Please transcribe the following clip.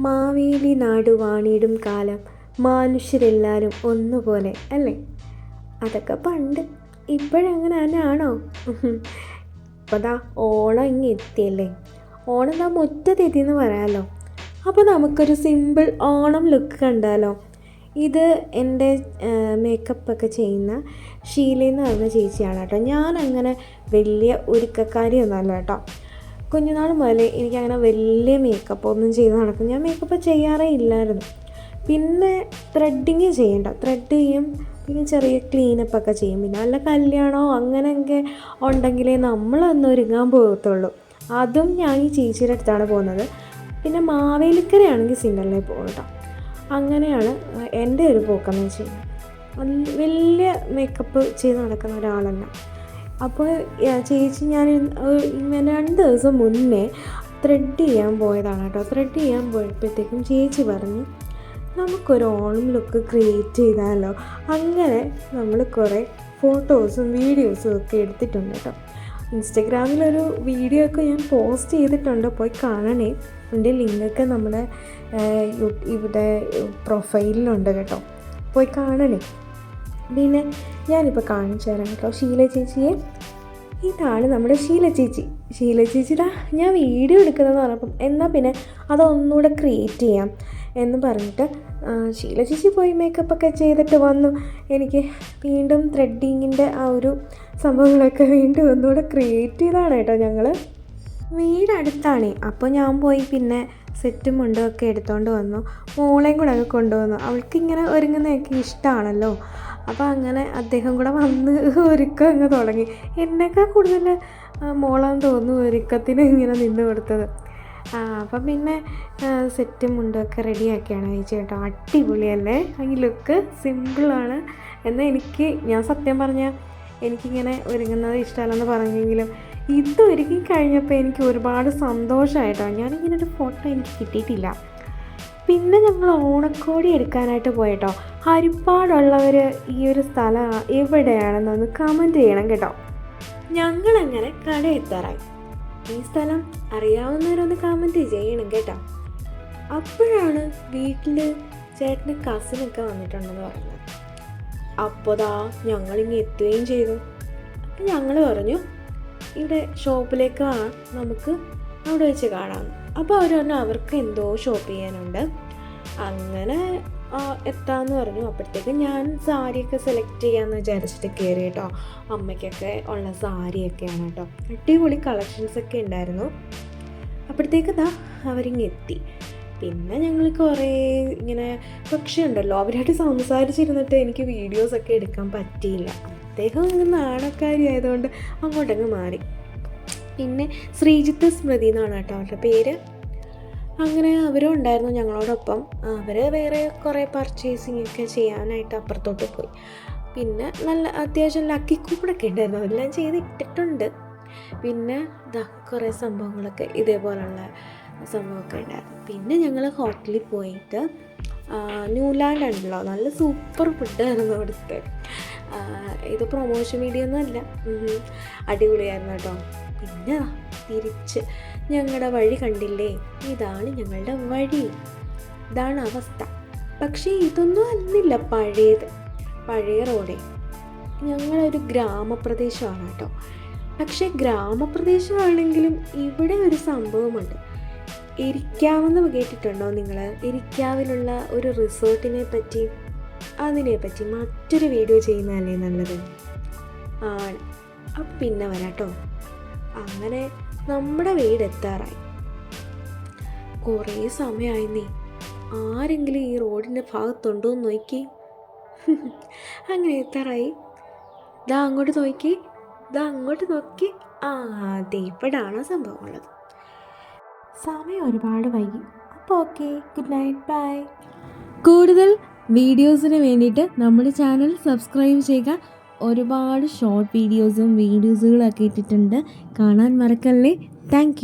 മാവേലി നാട് വാണിയിടും കാലം മനുഷ്യരെല്ലാവരും ഒന്നുപോലെ അല്ലേ? അതൊക്കെ പണ്ട് ഇപ്പോഴങ്ങനെ തന്നെയാണോ? അപ്പോൾ ദാ ഓണം ഇങ്ങ് എത്തിയല്ലേ? ഓണം ദാ മുറ്റത്തെത്തി എന്ന് പറയാമല്ലോ അപ്പോൾ നമുക്കൊരു സിമ്പിൾ ഓണം ലുക്ക് കണ്ടാലോ? ഇത് എന്റെ മേക്കപ്പ് ഒക്കെ ചെയ്യുന്ന ഷീല പറഞ്ഞ ചേച്ചിയാണ് കേട്ടോ. ഞാൻ അങ്ങനെ വലിയ ഒരുക്കക്കാരിയൊന്നുമല്ല കേട്ടോ. കുഞ്ഞുനാൾ മുതലേ എനിക്കങ്ങനെ വലിയ മേക്കപ്പ് ഒന്നും ചെയ്ത് നടക്കും ഞാൻ മേക്കപ്പ് ചെയ്യാറേ ഇല്ലായിരുന്നു. പിന്നെ ത്രെഡിങ് ചെയ്യണ്ട. ത്രെഡ് ചെയ്യും. പിന്നെ ചെറിയ ക്ലീനപ്പ് ഒക്കെ ചെയ്യും. പിന്നെ നല്ല കല്യാണമോ അങ്ങനെയൊക്കെ ഉണ്ടെങ്കിലേ നമ്മളൊന്ന് ഒരുങ്ങാൻ പോകത്തുള്ളൂ. അതും ഞാൻ ഈ ചേച്ചിയുടെ അടുത്താണ് പോകുന്നത്. പിന്നെ മാവേലിക്കരയാണെങ്കിൽ സിംഗറിലേക്ക് പോകും കേട്ടോ അങ്ങനെയാണ് എന്റെ ഒരു പോക്കെന്ന് വെച്ച് കഴിഞ്ഞാൽ വലിയ മേക്കപ്പ് ചെയ്ത് നടക്കുന്ന ഒരാളല്ല. അപ്പോൾ ചേച്ചി ഞാൻ ഇങ്ങനെ രണ്ട് ദിവസം മുന്നേ ത്രെഡ് ചെയ്യാൻ പോയതാണ് കേട്ടോ. ത്രെഡ് ചെയ്യാൻ പോയപ്പോഴത്തേക്കും ചേച്ചി പറഞ്ഞു നമുക്കൊരു ഓണം ലുക്ക് ക്രിയേറ്റ് ചെയ്താലോ? അങ്ങനെ നമ്മൾ കുറേ ഫോട്ടോസും വീഡിയോസും ഒക്കെ എടുത്തിട്ടുണ്ട് കേട്ടോ. ഇൻസ്റ്റഗ്രാമിലൊരു വീഡിയോ ഒക്കെ ഞാൻ പോസ്റ്റ് ചെയ്തിട്ടുണ്ട്. പോയി കാണണേ. എന്റെ ലിങ്കൊക്കെ നമ്മുടെ ഇവിടെ പ്രൊഫൈലിലുണ്ട് കേട്ടോ. പോയി കാണണേ. പിന്നെ ഞാനിപ്പോൾ കാണിച്ചു തരാം കേട്ടോ ഷീല ചേച്ചിയെ. ഇതാണ് നമ്മുടെ ഷീല ചേച്ചി. ഷീല ചേച്ചിയുടെ ഞാൻ വീഡിയോ എടുക്കുന്നതെന്ന് പറഞ്ഞപ്പം എന്നാൽ പിന്നെ അതൊന്നുകൂടെ ക്രിയേറ്റ് ചെയ്യാം എന്ന് പറഞ്ഞിട്ട് ഷീല ചേച്ചി പോയി മേക്കപ്പൊക്കെ ചെയ്തിട്ട് വന്നു. എനിക്ക് വീണ്ടും ത്രെഡിങ്ങിന്റെ ആ ഒരു സംഭവങ്ങളൊക്കെ വീണ്ടും ഒന്നുകൂടെ ക്രിയേറ്റ് ചെയ്താണ് കേട്ടോ ഞങ്ങൾ വീടടുത്താണ് അപ്പോൾ ഞാൻ പോയി പിന്നെ സെറ്റും മുണ്ടും ഒക്കെ എടുത്തുകൊണ്ട് വന്നു. മോളെയും കൂടെ ഒക്കെ കൊണ്ടുവന്നു. അവൾക്ക് ഇങ്ങനെ ഒരുങ്ങുന്നതൊക്കെ ഇഷ്ടമാണല്ലോ അപ്പോൾ അങ്ങനെ അദ്ദേഹം കൂടെ വന്ന് ഒരുക്കം അങ്ങ് തുടങ്ങി. എന്നേക്കാൾ കൂടുതൽ മോളാന്ന് തോന്നുന്നു ഒരുക്കത്തിന് ഇങ്ങനെ നിന്ന് കൊടുത്തത്. അപ്പം പിന്നെ സെറ്റും മുണ്ടൊക്കെ റെഡിയാക്കിയാണ് ചേച്ചി കേട്ടോ. അടിപൊളിയല്ലേ? ഈ ലുക്ക് സിമ്പിളാണ് എന്നാൽ എനിക്ക് ഞാൻ സത്യം പറഞ്ഞാൽ എനിക്കിങ്ങനെ ഒരുങ്ങുന്നത് ഇഷ്ടമല്ലെന്ന് പറഞ്ഞെങ്കിലും ഇത് ഒരുങ്ങി കഴിഞ്ഞപ്പോൾ എനിക്ക് ഒരുപാട് സന്തോഷമായിട്ടോ ഞാനിങ്ങനെ ഒരു ഫോട്ടോ എനിക്ക് കിട്ടിയിട്ടില്ല. പിന്നെ ഞങ്ങൾ ഓണക്കോടി എടുക്കാനായിട്ട് പോയിട്ടോ. ഹരിപ്പാടുള്ളവർ ഈ ഒരു സ്ഥലം എവിടെയാണെന്നൊന്ന് കമന്റ് ചെയ്യണം കേട്ടോ. ഞങ്ങളങ്ങനെ കട എത്താറായി. ഈ സ്ഥലം അറിയാവുന്നവരൊന്ന് കമന്റ് ചെയ്യണം കേട്ടോ. അപ്പോഴാണ് വീട്ടിൽ ചേട്ടന് കസിനൊക്കെ വന്നിട്ടുണ്ടെന്ന് പറഞ്ഞത്. അപ്പോൾ ദാ ഞങ്ങളിങ്ങ് എത്തുകയും ചെയ്തു. അപ്പം ഞങ്ങൾ പറഞ്ഞു ഇവിടെ ഷോപ്പിലേക്ക് നമുക്ക് അവിടെ വെച്ച് കാണാം. അപ്പോൾ അവർ പറഞ്ഞു അവർക്ക് എന്തോ ഷോപ്പ് ചെയ്യാനുണ്ട്. അങ്ങനെ എത്താമെന്ന് പറഞ്ഞു. അപ്പോഴത്തേക്ക് ഞാൻ സാരിയൊക്കെ സെലക്ട് ചെയ്യാമെന്ന് വിചാരിച്ചിട്ട് കയറി കേട്ടോ. അമ്മയ്ക്കൊക്കെ ഉള്ള സാരിയൊക്കെയാണ് കേട്ടോ. അടിപൊളി കളക്ഷൻസ് ഒക്കെ ഉണ്ടായിരുന്നു. അപ്പോഴത്തേക്ക് ദാ അവരിങ്ങെത്തി പിന്നെ ഞങ്ങൾ കുറേ ഇങ്ങനെ പക്ഷേ ഉണ്ടല്ലോ അവരായിട്ട് സംസാരിച്ചിരുന്നിട്ട് എനിക്ക് വീഡിയോസൊക്കെ എടുക്കാൻ പറ്റിയില്ല. അദ്ദേഹം അങ്ങ് നാടക്കാരി ആയതുകൊണ്ട് അങ്ങോട്ടങ്ങ് മാറി. പിന്നെ ശ്രീജിത്ത് സ്മൃതി എന്നാണ് കേട്ടോ അവരുടെ പേര്. അങ്ങനെ അവരും ഉണ്ടായിരുന്നു ഞങ്ങളോടൊപ്പം. അവർ വേറെ കുറേ പർച്ചേസിങ് ഒക്കെ ചെയ്യാനായിട്ട് അപ്പുറത്തോട്ട് പോയി. പിന്നെ നല്ല അത്യാവശ്യം ലക്കി കൂടൊക്കെ ഉണ്ടായിരുന്നു. അതെല്ലാം ചെയ്തിട്ടിട്ടുണ്ട് പിന്നെ ഇതാ കുറേ സംഭവങ്ങളൊക്കെ ഇതേപോലുള്ള സംഭവമൊക്കെ ഉണ്ടായിരുന്നു. പിന്നെ ഞങ്ങൾ ഹോട്ടലിൽ പോയിട്ട് ന്യൂലാൻഡ് ഉണ്ടല്ലോ. നല്ല സൂപ്പർ ഫുഡായിരുന്നു അവിടുത്തെ. ഇത് പ്രൊമോഷൻ വീഡിയോ ഒന്നും അല്ല അടിപൊളിയായിരുന്നു കേട്ടോ. പിന്നെ തിരിച്ച്. ഞങ്ങളുടെ വഴി കണ്ടില്ലേ? ഇതാണ് ഞങ്ങളുടെ വഴി. ഇതാണ് അവസ്ഥ. പക്ഷേ ഇതൊന്നും അല്ലില്ല പഴയത്. പഴയ റോഡേ. ഞങ്ങളൊരു ഗ്രാമപ്രദേശമാണ് കേട്ടോ. പക്ഷേ ഗ്രാമപ്രദേശമാണെങ്കിലും ഇവിടെ ഒരു സംഭവമുണ്ട്. ഇരിക്കാവെന്ന് കേട്ടിട്ടുണ്ടോ നിങ്ങൾ ഇരിക്കാവിലുള്ള ഒരു റിസോർട്ടിനെ പറ്റി അതിനെപ്പറ്റി മറ്റൊരു വീഡിയോ ചെയ്യുന്നതല്ലേ നല്ലത്? ആണ്. അപ്പം പിന്നെ വരാട്ടോ. അങ്ങനെ നമ്മുടെ വീട് എത്താറായി കുറേ സമയമായി നീ. ആരെങ്കിലും ഈ റോഡിന്റെ ഭാഗത്തുണ്ടോ എന്ന് നോക്കി. അങ്ങനെ എത്താറായി. ദാ അങ്ങോട്ട് നോക്കി. ദാ അങ്ങോട്ട് നോക്കി. ആ അതെ സംഭവം ഉള്ളത്. സമയം ഒരുപാട് വൈകി. അപ്പോൾ ഓക്കെ ഗുഡ് നൈറ്റ് ബൈ. കൂടുതൽ വീഡിയോസിന് വേണ്ടിയിട്ട് നമ്മുടെ ചാനൽ സബ്സ്ക്രൈബ് ചെയ്യുക. ഒരുപാട് ഷോർട്ട് വീഡിയോസും വീഡിയോസുകളൊക്കെ ഇട്ടിട്ടുണ്ട്. കാണാൻ മറക്കല്ലേ. താങ്ക്